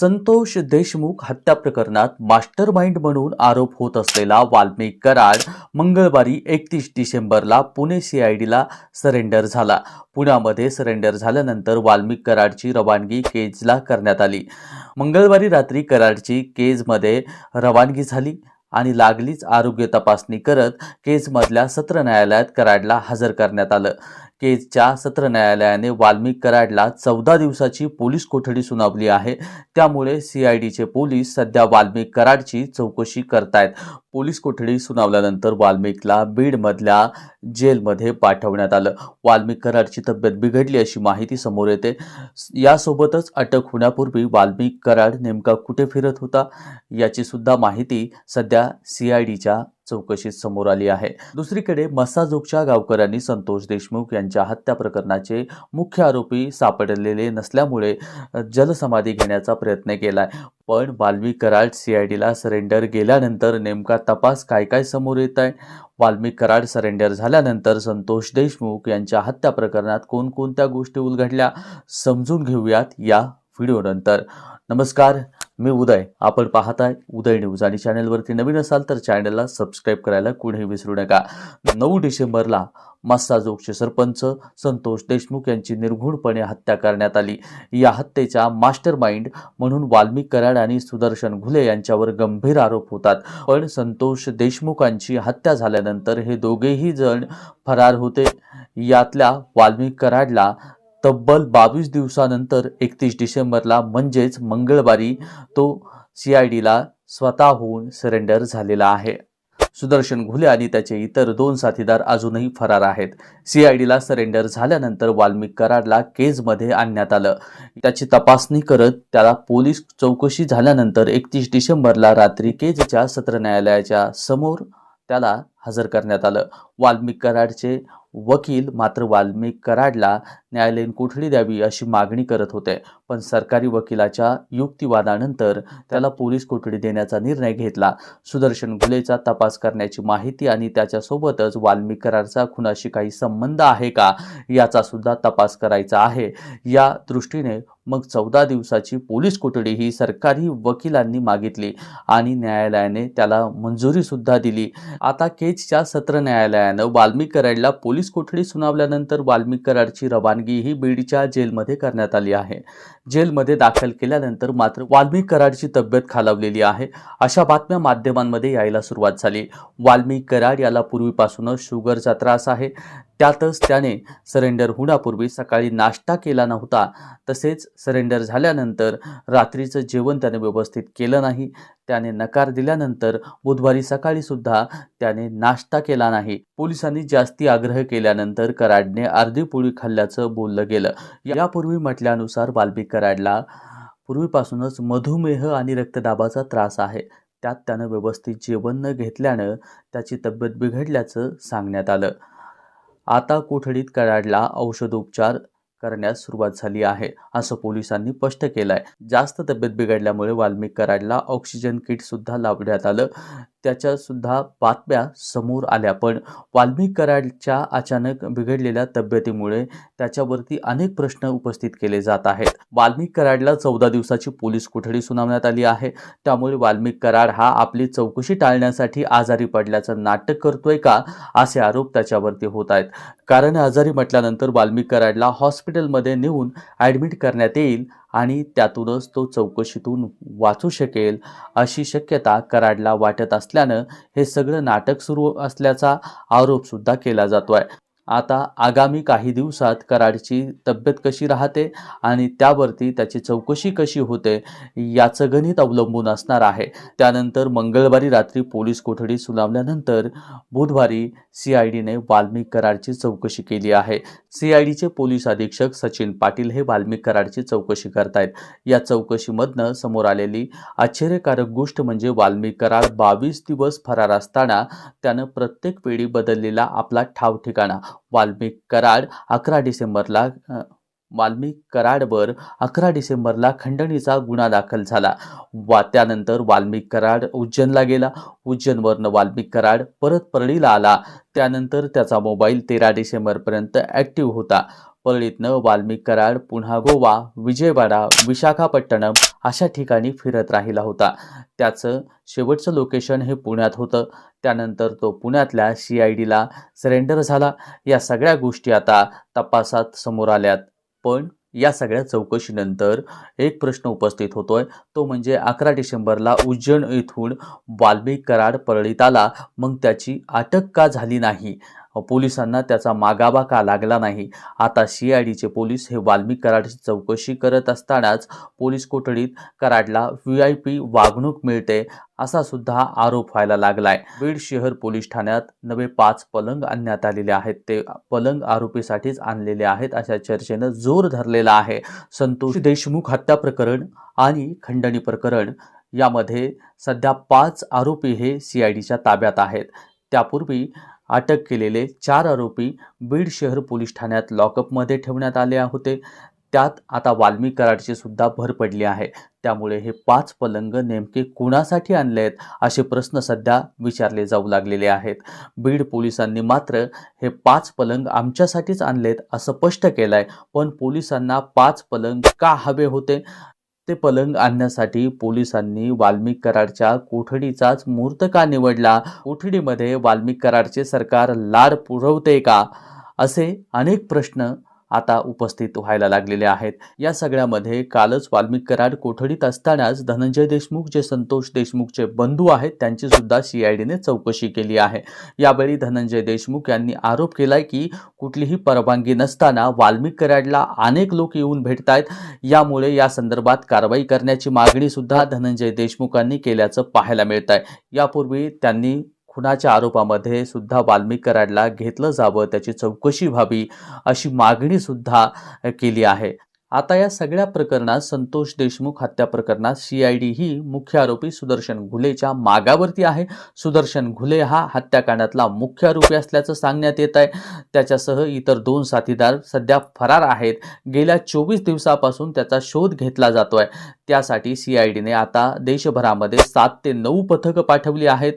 संतोष देशमुख हत्या प्रकरणात master mind म्हणून आरोप होत असलेला वाल्मिक कराड मंगळवारी एकतीस डिसेंबरला पुणे सीआयडीला सरेंडर झाला. पुण्यामध्ये सरेंडर झाल्यानंतर वाल्मिक कराडची रवानगी केजला करण्यात आली. मंगळवारी रात्री कराडची केजमध्ये रवानगी झाली. आणि लागलीच आरोग्य तपासणी करत केजमधल्या सत्र न्यायालयात कराडला हजर करण्यात आलं. केजच्या सत्र न्यायालयाने वाल्मिक कराडला चौदा दिवसाची पोलीस कोठडी सुनावली आहे. त्यामुळे सीआयडीचे पोलीस सध्या वाल्मिक कराडची चौकशी करतायत. पोलीस कोठडी सुनावल्यानंतर वाल्मिकला बीडमधल्या जेलमध्ये पाठवण्यात आलं. वाल्मिक कराडची तब्येत बिघडली अशी माहिती समोर येते. यासोबतच अटक होण्यापूर्वी वाल्मिक कराड नेमका कुठे फिरत होता याची सुद्धा माहिती सध्या सीआयडीच्या चौकशीत समोर आली आहे. दुसरीकडे मसाजोगच्या गावकऱ्यांनी संतोष देशमुख यांच्या हत्या प्रकरणाचे मुख्य आरोपी सापडलेले नसल्यामुळे जलसमाधी घेण्याचा प्रयत्न केलाय. पण वाल्मिक कराड सीआयडीला सरेंडर गेल्यानंतर नेमका तपास काय काय समोर येत आहे? वाल्मिक कराड सरेंडर झाल्यानंतर संतोष देशमुख यांच्या हत्या प्रकरणात कोणकोणत्या गोष्टी उलगडल्या? समजून घेऊयात या व्हिडिओनंतर. नमस्कार. मी उदय. आपण पाहताय उदय न्यूज. आणि चॅनलवरती नवीन असाल तर चॅनलला सबस्क्राईब करायला कुणीही विसरू नका. नऊ डिसेंबरला मस्साजोगचे सरपंच संतोष देशमुख यांची निर्घुणपणे हत्या करण्यात आली. या हत्येचा मास्टर माइंड म्हणून वाल्मिक कराड आणि सुदर्शन घुले यांच्यावर गंभीर आरोप होतात. पण संतोष देशमुखांची हत्या झाल्यानंतर हे दोघेही जण फरार होते. यातल्या वाल्मिक कराडला तब्बल बावीस दिवसानंतर एकतीस डिसेंबरला म्हणजेच मंगळवारी तो सी आय डीला स्वतःहून सरेंडर झालेला आहे. सुदर्शन घुले आणि त्याचे इतर दोन साथीदार अजूनही फरार आहेत. सीआयडीला सरेंडर झाल्यानंतर वाल्मिक कराडला केजमध्ये आणण्यात आलं. त्याची तपासणी करत त्याला पोलीस चौकशी झाल्यानंतर एकतीस डिसेंबरला रात्री केजच्या सत्र न्यायालयाच्या समोर त्याला हजर करण्यात आलं. वाल्मिक कराडचे वकील मात्र वाल्मिक कराडला न्यायालयीन कोठडी द्यावी अशी मागणी करत होते. पण सरकारी वकिलाच्या युक्तिवादानंतर त्याला पोलीस कोठडी देण्याचा निर्णय घेतला. सुदर्शन घुलेचा तपास करण्याची माहिती आणि त्याच्यासोबतच वाल्मिक खुनाशी काही संबंध आहे का याचा सुद्धा तपास करायचा आहे. या दृष्टीने मग चौदा दिवसाची पोलीस कोठडी ही सरकारी वकिलांनी मागितली आणि न्यायालयाने त्याला मंजुरी सुद्धा दिली. आता केजच्या सत्र न्यायालयानं वाल्मिक कराडला पोलीस कोठडी सुनावल्यानंतर वाल्मिक कराडची रवानगी ही बीडच्या जेलमध्ये करण्यात आली आहे. जेलमध्ये दाखल केल्यानंतर मात्र वाल्मिक कराडची तब्येत खालावलेली आहे. अशा बातम्या माध्यमांमध्ये यायला सुरुवात झाली. वाल्मिक कराड याला पूर्वीपासूनच शुगरचा त्रास आहे. त्यातच त्याने सरेंडर होण्यापूर्वी सकाळी नाश्ता केला नव्हता. तसेच सरेंडर झाल्यानंतर रात्रीचं जेवण त्याने व्यवस्थित केलं नाही. त्याने नकार दिल्यानंतर बुधवारी सकाळी सुद्धा त्याने नाश्ता केला नाही. पोलिसांनी जास्ती आग्रह केल्यानंतर कराडने अर्धी पोळी खाल्ल्याचं बोललं गेलं. यापूर्वी म्हटल्यानुसार वाल्मिक कराडला पूर्वीपासूनच मधुमेह आणि रक्तदाबाचा त्रास आहे. त्यात त्यानं व्यवस्थित जेवण न घेतल्यानं त्याची तब्येत बिघडल्याचं सांगण्यात आलं. आता कोठडीत कराडला औषधोपचार करण्यास सुरुवात झाली आहे असं पोलिसांनी स्पष्ट केलं आहे जास्त तब्येत बिघडल्यामुळे वाल्मिक कराडला ऑक्सिजन किट सुद्धा लावण्यात आलं. त्याच्यासुद्धा बातम्या समोर आल्या. पण वाल्मिक कराडच्या अचानक बिघडलेल्या तब्येतीमुळे त्याच्यावरती अनेक प्रश्न उपस्थित केले जात आहेत. वाल्मिक कराडला चौदा दिवसाची पोलीस कोठडी सुनावण्यात आली आहे. त्यामुळे वाल्मिक कराड हा आपली चौकशी टाळण्यासाठी आजारी पडल्याचं नाटक करतोय का असे आरोप त्याच्यावरती होत आहेत. कारण आजारी म्हटल्यानंतर वाल्मिक कराडला हॉस्पिटलमध्ये नेऊन ॲडमिट करण्यात येईल आणि त्यातूनच तो चौकशीतून वाचू शकेल अशी शक्यता कराडला वाटत असल्यानं हे सगळं नाटक सुरू असल्याचा आरोपसुद्धा केला जातो आहे आता आगामी काही दिवसात कराडची तब्येत कशी राहते आणि त्यावरती त्याची चौकशी कशी होते याचं गणित अवलंबून असणार आहे. त्यानंतर मंगळवारी रात्री पोलीस कोठडी सुनावल्यानंतर बुधवारी सी आय डीने वाल्मिक कराडची चौकशी केली आहे. सी आय डीचे पोलीस अधीक्षक सचिन पाटील हे वाल्मिक कराडची चौकशी करतायत. या चौकशीमधनं समोर आलेली आश्चर्यकारक गोष्ट म्हणजे वाल्मिक कराड बावीस दिवस फरार असताना त्यानं प्रत्येक वेळी बदललेला आपला ठाव ठिकाणा वाल्मिक कराड अकरा डिसेंबरला वाल्मिक कराडवर अकरा डिसेंबरला खंडणीचा गुन्हा दाखल झाला. वा त्यानंतर वाल्मिक कराड उज्जैनला गेला. उज्जैनवरनं वाल्मिक कराड परत परळीला आला. त्यानंतर त्याचा मोबाईल तेरा डिसेंबरपर्यंत ॲक्टिव्ह होता. परळीतनं वाल्मिक कराड पुन्हा गोवा विजयवाडा विशाखापट्टणम अशा ठिकाणी फिरत राहिला होता. त्याचं शेवटचं लोकेशन हे पुण्यात होतं. त्यानंतर तो पुण्यातल्या सी आय डीला सरेंडर झाला. या सगळ्या गोष्टी आता तपासात समोर आल्यात. पण या सगळ्या चौकशीनंतर एक प्रश्न उपस्थित होतोय. तो म्हणजे अकरा डिसेंबरला उज्जैन येथून वाल्मिक कराड परळीत आला. मग त्याची अटक का झाली नाही? पोलिसांना त्याचा मागावा का लागला नाही? आता सी आय डीचे पोलीस हे वाल्मिक कराडची चौकशी करत असतानाच पोलीस कोठडीत कराडला व्ही आय पी वागणूक मिळते असा सुद्धा आरोप व्हायला लागलाय. बीड शहर पोलीस ठाण्यात नवे पाच पलंग आणण्यात आलेले आहेत. ते पलंग आरोपीसाठीच आणलेले आहेत अशा चर्चेनं जोर धरलेला आहे. संतोष देशमुख हत्या प्रकरण आणि खंडणी प्रकरण यामध्ये सध्या पाच आरोपी हे सी आय डीच्या ताब्यात आहेत. त्यापूर्वी अटक केलेले चार आरोपी बीड शहर पोलीस ठाण्यात लॉकअपमध्ये ठेवण्यात आले होते. त्यात आता वाल्मी कराडची सुद्धा भर पडली आहे. त्यामुळे हे पाच पलंग नेमके कुणासाठी आणले आहेत असे प्रश्न सध्या विचारले जाऊ लागलेले आहेत. बीड पोलिसांनी मात्र हे पाच पलंग आमच्यासाठीच आणलेत असं स्पष्ट केलं आहे पण पोलिसांना पाच पलंग का हवे होते? ते पलंग आणण्यासाठी पोलिसांनी वाल्मिक कराडच्या कोठडीचाच मुहूर्त का निवडला? कोठडीमध्ये वाल्मिक कराडचे सरकार लाड पुरवते का? असे अनेक प्रश्न आता उपस्थित व्हायला लागलेले आहेत. या सगळ्यामध्ये कालच वाल्मिक कराड कोठडीत असतानाच धनंजय देशमुख जे संतोष देशमुखचे बंधू आहेत त्यांची सुद्धा सी आय डीने चौकशी केली आहे. यावेळी धनंजय देशमुख यांनी आरोप केलाय की कुठलीही परवानगी नसताना वाल्मिक कराडला अनेक लोक येऊन भेटत आहेत यामुळे या संदर्भात कारवाई करण्याची मागणी सुद्धा धनंजय देशमुखांनी केल्याचं पाहायला मिळत आहे यापूर्वी त्यांनी खुनाच्या आरोपामध्ये सुद्धा वाल्मिक कराडला घेतलं जावं त्याची चौकशी व्हावी अशी मागणी सुद्धा केली आहे. आता या सगळ्या प्रकरणात संतोष देशमुख हत्या प्रकरणात सी आय डी ही मुख्य आरोपी सुदर्शन घुलेच्या मागावरती आहे. सुदर्शन घुले हा हत्याकांडातला मुख्य आरोपी असल्याचं सांगण्यात येत आहे. त्याच्यासह इतर दोन साथीदार सध्या फरार आहेत. गेल्या चोवीस दिवसापासून त्याचा शोध घेतला जातोय. त्यासाठी सी आय डीने आता देशभरामध्ये सात ते नऊ पथकं पाठवली आहेत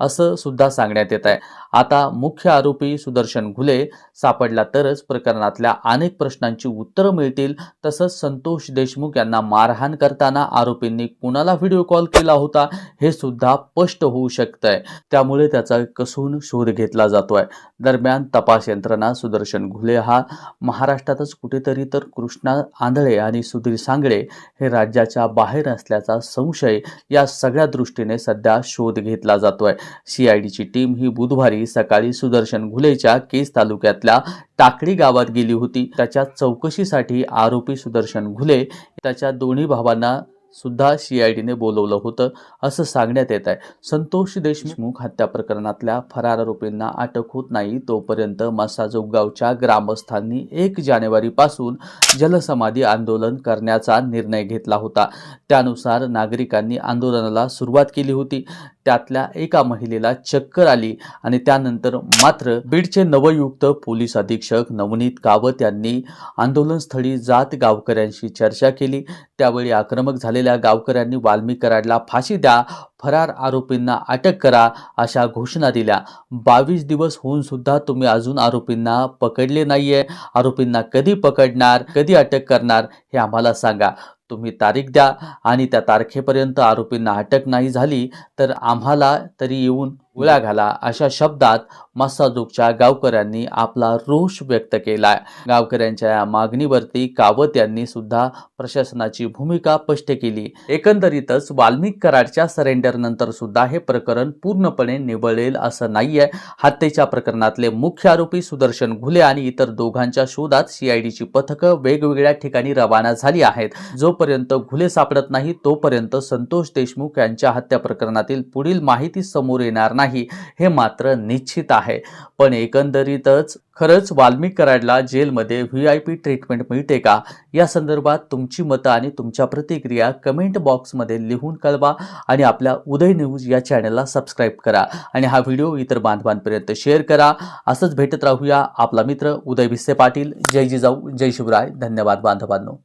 असं सुद्धा सांगण्यात येत आहे. आता मुख्य आरोपी सुदर्शन घुले सापडला तरच प्रकरणातल्या अनेक प्रश्नांची उत्तरं मिळतील. तसंच संतोष देशमुख यांना मारहाण करताना आरोपींनी कुणाला व्हिडिओ कॉल केला होता हे सुद्धा स्पष्ट होऊ शकतंय. त्यामुळे त्याचा कसून शोध घेतला जातोय. दरम्यान तपास यंत्रणा सुदर्शन घुले हा महाराष्ट्रातच कुठेतरी तर कृष्णा आंधळे आणि सुधीर सांगळे हे राज्याच्या बाहेर असल्याचा संशय या सगळ्या दृष्टीने सध्या शोध घेतला जातोय. सी आय टीम ही बुधवारी सकाळी सुदर्शन घुलेच्या केस तालुक्यातल्या टाकळी गावात गेली होती. त्याच्या चौकशीसाठी आरोपी सुदर्शन घुले त्याच्या दोन्ही भावांना सुद्धा सी आय डीने बोलवलं होतं असं सांगण्यात येत आहे. संतोष देशमुख हत्या प्रकरणातल्या फरार आरोपींना अटक होत नाही. तोपर्यंत मसाजोग गावच्या ग्रामस्थांनी एक जानेवारीपासून जलसमाधी आंदोलन करण्याचा निर्णय घेतला होता. त्यानुसार नागरिकांनी आंदोलनाला सुरुवात केली होती. त्यातल्या एका महिलेला चक्कर आली आणि त्यानंतर मात्र बीडचे नवयुक्त पोलीस अधीक्षक नवनीत कावत यांनी आंदोलनस्थळी जात गावकऱ्यांशी चर्चा केली. त्यावेळी आक्रमक झालेल्या गावकऱ्यांनी वाल्मिक कराडला फाशी द्या फरार आरोपींना अटक करा अशा घोषणा दिल्या. बावीस दिवस होऊन सुद्धा तुम्ही अजून आरोपींना पकडले नाहीये. आरोपींना कधी पकडणार कधी अटक करणार हे आम्हाला सांगा. तुम्ही तारीख द्या आणि त्या तारखेपर्यंत आरोपींना अटक नाही झाली तर आम्हाला तरी येऊन गोळ्या घाला अशा शब्दात मस्साजोगच्या गावकऱ्यांनी आपला रोष व्यक्त केलाय. गावकऱ्यांच्या या मागणीवरती कावत यांनी सुद्धा प्रशासनाची भूमिका स्पष्ट केली. एकंदरीतच वाल्मिक कराडच्या सरेंडर नंतर सुद्धा हे प्रकरण पूर्णपणे निवळेल असं नाहीये. हत्येच्या प्रकरणातले मुख्य आरोपी सुदर्शन घुले आणि इतर दोघांच्या शोधात सीआयडीची पथकं वेगवेगळ्या ठिकाणी रवाना झाली आहेत. जोपर्यंत घुले सापडत नाही तोपर्यंत संतोष देशमुख यांच्या हत्या प्रकरणातील पुढील माहिती समोर येणार नाही. नाही हे मात्र निश्चित आहे. पण एकंदरीतच खरंच वाल्मिक कराडला जेलमध्ये व्ही आय पी ट्रीटमेंट मिळते का? या संदर्भात तुमची मतं आणि तुमच्या प्रतिक्रिया कमेंट बॉक्समध्ये लिहून कळवा आणि आपल्या उदय न्यूज या चॅनलला सबस्क्राईब करा आणि हा व्हिडिओ इतर बांधवांपर्यंत शेअर करा. असंच भेटत राहूया आपला मित्र उदय भिस्से पाटील. जय जिजाऊ जय शिवराय. धन्यवाद बांधवांनो.